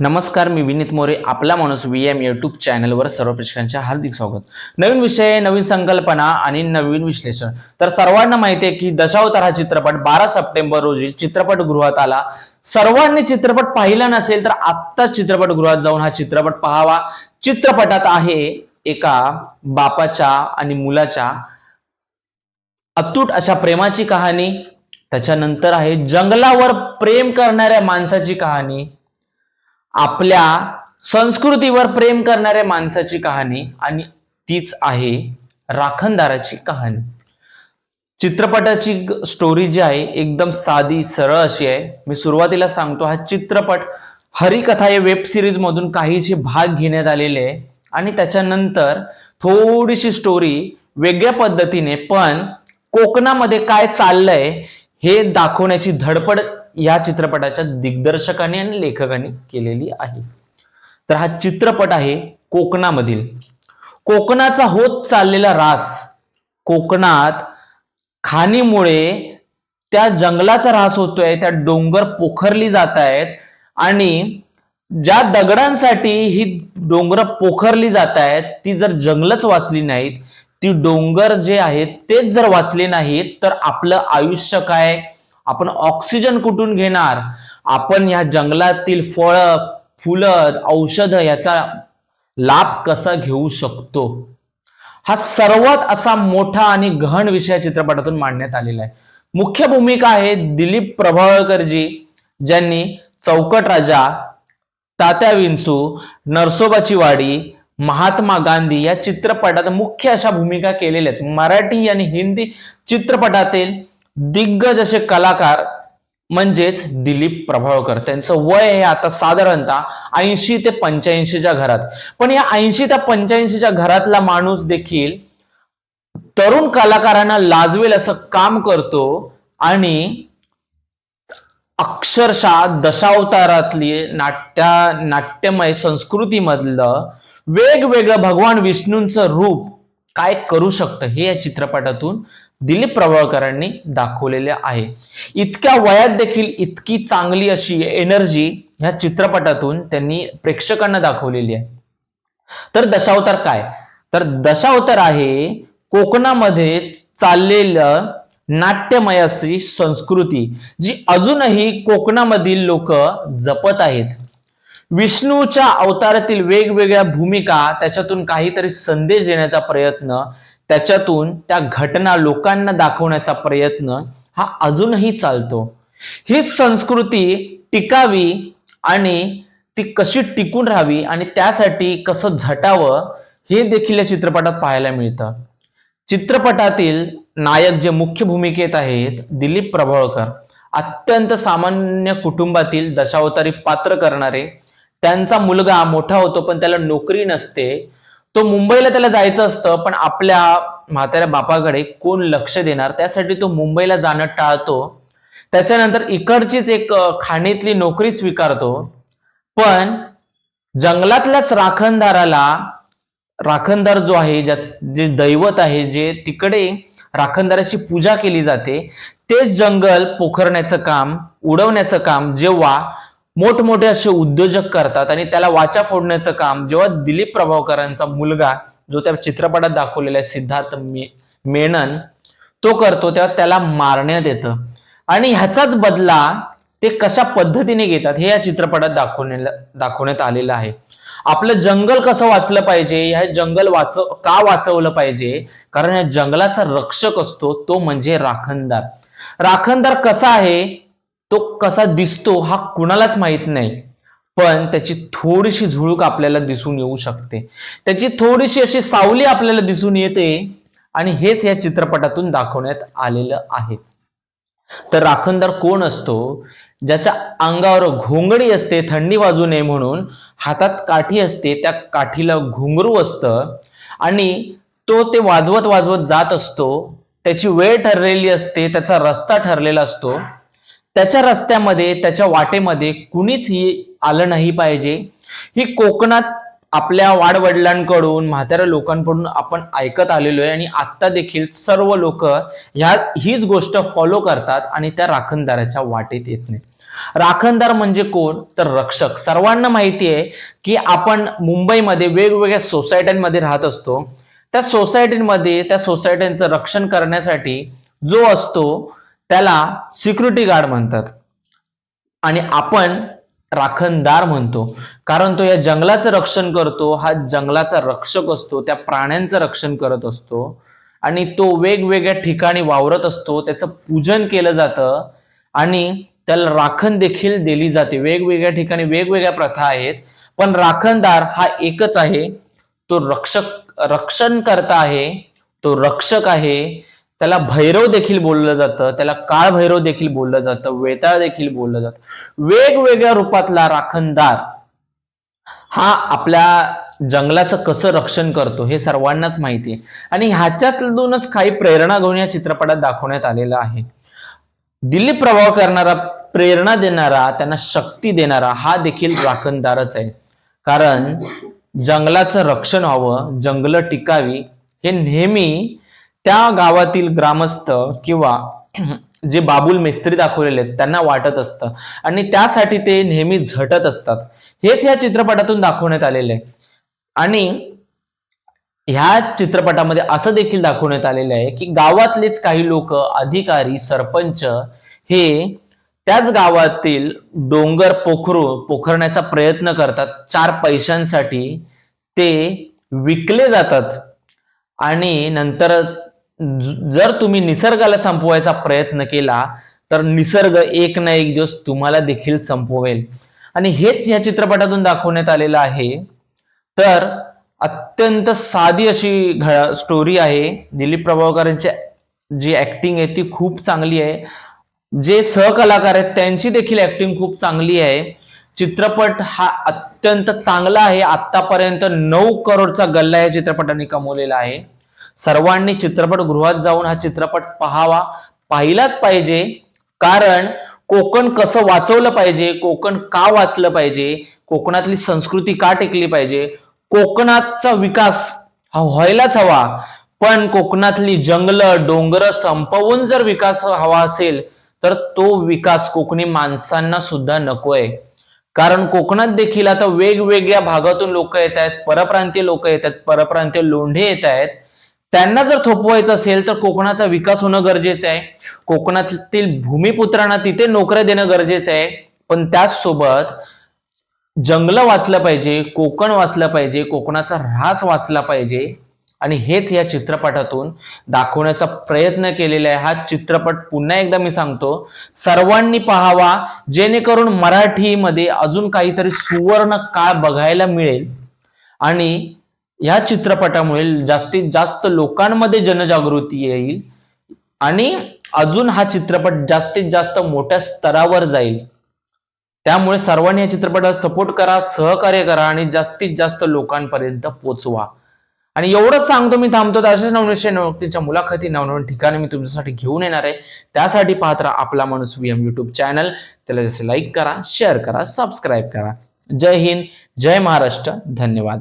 नमस्कार मी विनीत मोरे आपला माणूस व्ही एम युट्यूब चॅनलवर सर्व प्रेक्षकांचे हार्दिक स्वागत. नवीन विषय नवीन संकल्पना आणि नवीन विश्लेषण. तर सर्वांना माहिती आहे की दशावतार हा चित्रपट बारा सप्टेंबर रोजी चित्रपटगृहात आला. सर्वांनी चित्रपट पाहिला नसेल तर आत्ता चित्रपटगृहात जाऊन हा चित्रपट पाहावा. चित्रपटात आहे एका बापाच्या आणि मुलाच्या अतूट अशा प्रेमाची कहाणी. त्याच्यानंतर आहे जंगलावर प्रेम करणाऱ्या माणसाची कहाणी. आपल्या संस्कृतीवर प्रेम करणाऱ्या माणसाची कहाणी आणि तीच आहे राखणदाराची कहाणी. चित्रपटाची स्टोरी जी आहे एकदम साधी सरळ अशी आहे. मी सुरुवातीला सांगतो हा चित्रपट हरिकथा या वेब सिरीज मधून काहीशी भाग घेण्यात आलेले आहे. आणि त्याच्यानंतर थोडीशी स्टोरी वेगळ्या पद्धतीने पण कोकणामध्ये काय चाललंय हे दाखवण्याची धडपड या चित्रपटाच्या दिग्दर्शकाने आणि लेखकाने केलेली आहे. तर हा चित्रपट आहे कोकणामधील. कोकणाचा होत चाललेला रास कोकणात खाणीमुळे त्या जंगलाचा ऱ्हास होतोय त्या डोंगर पोखरली जात आहेत आणि ज्या दगडांसाठी ही डोंगर पोखरली जात आहेत ती जर जंगलच वाचली नाहीत ती डोंगर जे आहेत तेच जर वाचले नाहीत तर आपलं आयुष्य काय? आपण ऑक्सिजन कुठून घेणार? आपण या जंगलातील फळं फुलं औषध याचा लाभ कसा घेऊ शकतो? हा सर्वात असा मोठा आणि गहन विषय चित्रपटातून मांडण्यात आलेला आहे. मुख्य भूमिका आहे दिलीप प्रभावळकरजी ज्यांनी चौकट राजा तात्या विंचू नरसोबाची वाडी महात्मा गांधी या चित्रपटात मुख्य अशा भूमिका केलेल्या आहेत. मराठी आणि हिंदी चित्रपटातील दिग्गज असे कलाकार म्हणजेच दिलीप प्रभावकर. त्यांचं वय हे आता साधारणतः ऐंशी ते पंच्याऐंशीच्या घरात. पण या ऐंशी ते पंच्याऐंशीच्या घरातला माणूस देखील तरुण कलाकारांना लाजवेल असं काम करतो आणि अक्षरशः दशावतारातली नाट्या नाट्यमय संस्कृतीमधलं वेगवेगळं भगवान विष्णूंचं रूप काय करू शकतं हे या चित्रपटातून दिलीप प्रभावकरांनी दाखवलेले आहे. इतक्या वयात देखील इतकी चांगली अशी एनर्जी ह्या चित्रपटातून त्यांनी प्रेक्षकांना दाखवलेली आहे. तर दशावतार काय? तर दशावतार आहे कोकणामध्ये चाललेलं नाट्यमय अशी संस्कृती जी अजूनही कोकणामधील लोक जपत आहेत. विष्णूच्या अवतारातील वेगवेगळ्या भूमिका त्याच्यातून काहीतरी संदेश देण्याचा प्रयत्न त्याच्यातून त्या घटना लोकांना दाखवण्याचा प्रयत्न हा अजूनही चालतो. ही संस्कृती टिकावी आणि ती कशी टिकून राहावी आणि त्यासाठी कसं झटावं हे देखील या चित्रपटात पाहायला मिळतं. चित्रपटातील नायक जे मुख्य भूमिकेत आहेत दिलीप प्रभावळकर अत्यंत सामान्य कुटुंबातील दशावतारी पात्र करणारे त्यांचा मुलगा मोठा होतो पण त्याला नोकरी नसते तो मुंबईला त्याला जायचं असतं पण आपल्या म्हाताऱ्या बापाकडे कोण लक्ष देणार? त्यासाठी तो मुंबईला जाणं टाळतो. त्याच्यानंतर इकडचीच एक खाणीतली नोकरी स्वीकारतो. पण जंगलातल्याच राखणदाराला राखणदार जो आहे ज्या जे दैवत आहे जे तिकडे राखणदाराची पूजा केली जाते तेच जंगल पोखरण्याचं काम उडवण्याचं काम जेव्हा मोठमोठे असे उद्योजक करतात आणि त्याला वाचा फोडण्याचं काम जेव्हा दिलीप प्रभावकरांचा मुलगा जो त्या चित्रपटात दाखवलेला आहे सिद्धार्थ मे मेनन तो करतो तेव्हा त्याला मारण्यात येतं. आणि ह्याचाच बदला ते कशा पद्धतीने घेतात हे या चित्रपटात दाखवण्याला दाखवण्यात आलेलं आहे. आपलं जंगल कसं वाचलं पाहिजे ह्या जंगल वाचव का वाचवलं पाहिजे? कारण या जंगलाचा रक्षक असतो तो म्हणजे राखणदार. राखणदार कसा आहे? तो कसा दिसतो हा कुणालाच माहीत नाही पण त्याची थोडीशी झुळूक आपल्याला दिसून येऊ शकते. त्याची थोडीशी अशी सावली आपल्याला दिसून येते आणि हेच या चित्रपटातून दाखवण्यात आलेलं आहे. तर राखणदार कोण असतो? ज्याच्या अंगावर घोंगडी असते थंडी वाजू नये म्हणून हातात काठी असते त्या काठीला घुंगरू असतं आणि तो ते वाजवत वाजवत जात असतो. त्याची वेळ ठरलेली असते त्याचा रस्ता ठरलेला असतो. त्याच्या रस्त्यामध्ये त्याच्या वाटेमध्ये कुणीच ही आलं नाही पाहिजे. ही कोकणात आपल्या वाडवडिलांकडून म्हाताऱ्या लोकांकडून आपण ऐकत आलेलो आहे आणि आता देखील सर्व लोक ह्या हीच गोष्ट फॉलो करतात आणि त्या राखणदाराच्या वाटेत येत नाही राखणदार म्हणजे कोण? तर रक्षक. सर्वांना माहिती आहे की आपण मुंबईमध्ये वेगवेगळ्या सोसायट्यांमध्ये राहत असतो. त्या सोसायटीमध्ये त्या सोसायट्यांचं रक्षण करण्यासाठी जो असतो त्याला सिक्युरिटी गार्ड म्हणतात. आणि आपण राखणदार म्हणतो. कारण तो या जंगलाचं रक्षण करतो हा जंगलाचा रक्षक असतो त्या प्राण्यांचं रक्षण करत असतो. आणि तो वेगवेगळ्या ठिकाणी वावरत असतो त्याचं पूजन केलं जातं. आणि त्याला राखण देखील दिली जाते. वेगवेगळ्या ठिकाणी वेगवेगळ्या प्रथा आहेत. पण राखणदार हा एकच आहे. तो रक्षक रक्षण करता आहे. तो रक्षक आहे. त्याला भैरव देखील बोललं जातं त्याला काळ भैरव देखील बोललं जातं वेताळ देखील बोललं जातं. वेगवेगळ्या रूपातला राखणदार हा आपल्या जंगलाचं कसं रक्षण करतो हे सर्वांनाच माहिती आहे. आणि ह्याच्यातूनच काही प्रेरणा घेऊन या चित्रपटात दाखवण्यात आलेलं आहे. दिल्ली प्रभाव करणारा प्रेरणा देणारा त्यांना शक्ती देणारा हा देखील राखणदारच आहे. कारण जंगलाचं रक्षण व्हावं जंगलं टिकावी हे नेहमी त्या गावातील ग्रामस्थ किंवा जे बाबुल मिस्त्री दाखवलेले आहेत त्यांना वाटत असतं. आणि त्यासाठी ते नेहमी झटत असतात. हेच या चित्रपटातून दाखवण्यात आलेले आहे. आणि ह्या चित्रपटामध्ये असं देखील दाखवण्यात आलेलं आहे की गावातलेच काही लोक अधिकारी सरपंच हे त्याच गावातील डोंगर पोखरू पोखरण्याचा प्रयत्न करतात. चार पैशांसाठी ते विकले जातात. आणि नंतर जर तुम्ही निसर्गाला संपवायचा प्रयत्न केला तर निसर्ग एक ना एक दिवस तुम्हाला देखील संपवेल. आणि हेच या चित्रपटातून दाखवण्यात आलेलं आहे. तर अत्यंत साधी अशी घ स्टोरी आहे. दिलीप प्रभावकरांची जी ऍक्टिंग आहे ती खूप चांगली आहे. जे सहकलाकार आहेत त्यांची देखील ऍक्टिंग खूप चांगली आहे. चित्रपट हा अत्यंत चांगला आहे. आतापर्यंत नऊ करोडचा गल्ला या चित्रपटाने कमवलेला आहे. सर्वांनी चित्रपटगृहात जाऊन हा चित्रपट पाहावा. पाहिलाच पाहिजे. कारण कोकण कसं वाचवलं पाहिजे कोकण का वाचलं पाहिजे कोकणातली संस्कृती का टिकली पाहिजे कोकणाचा विकास हा व्हायलाच हवा. पण कोकणातली जंगलं डोंगर संपवून जर विकास हवा असेल तर तो विकास कोकणी माणसांना सुद्धा नकोय. कारण कोकणात देखील आता वेगवेगळ्या भागातून लोक येत आहेत परप्रांतीय लोक येत आहेत परप्रांतीय लोंढे येत आहेत. त्यांना जर थोपवायचं असेल तर कोकणाचा विकास होणं गरजेचं आहे. कोकणातील भूमिपुत्रांना तिथे नोकऱ्या देणं गरजेचं आहे. पण त्याचसोबत जंगलं वाचलं पाहिजे कोकण वाचलं पाहिजे कोकणाचा ऱ्हास वाचला पाहिजे. आणि हेच या चित्रपटातून दाखवण्याचा प्रयत्न केलेला आहे. हा चित्रपट पुन्हा एकदा मी सांगतो. सर्वांनी पाहावा जेणेकरून मराठीमध्ये अजून काहीतरी सुवर्ण काळ बघायला मिळेल. आणि या चित्रपटामुळे जास्तीत जास्त लोकांमध्ये जनजागृती येईल आणि अजून हा चित्रपट जास्तीत जास्त मोठ्या स्तरावर जाईल. त्यामुळे सर्वांनी या चित्रपटाला सपोर्ट करा सहकार्य करा आणि जास्तीत जास्त लोकांपर्यंत पोचवा. आणि एवढंच सांगतो मी थांबतो. तर अशाच नवनिश्चय नवतीच्या मुलाखती नवनवीन ठिकाणी मी तुमच्यासाठी घेऊन येणार आहे. त्यासाठी पाहत राहा आपला माणूस व्हीएम युट्यूब चॅनल त्याला जसे लाईक करा शेअर करा सबस्क्राईब करा. जय हिंद जय महाराष्ट्र. धन्यवाद.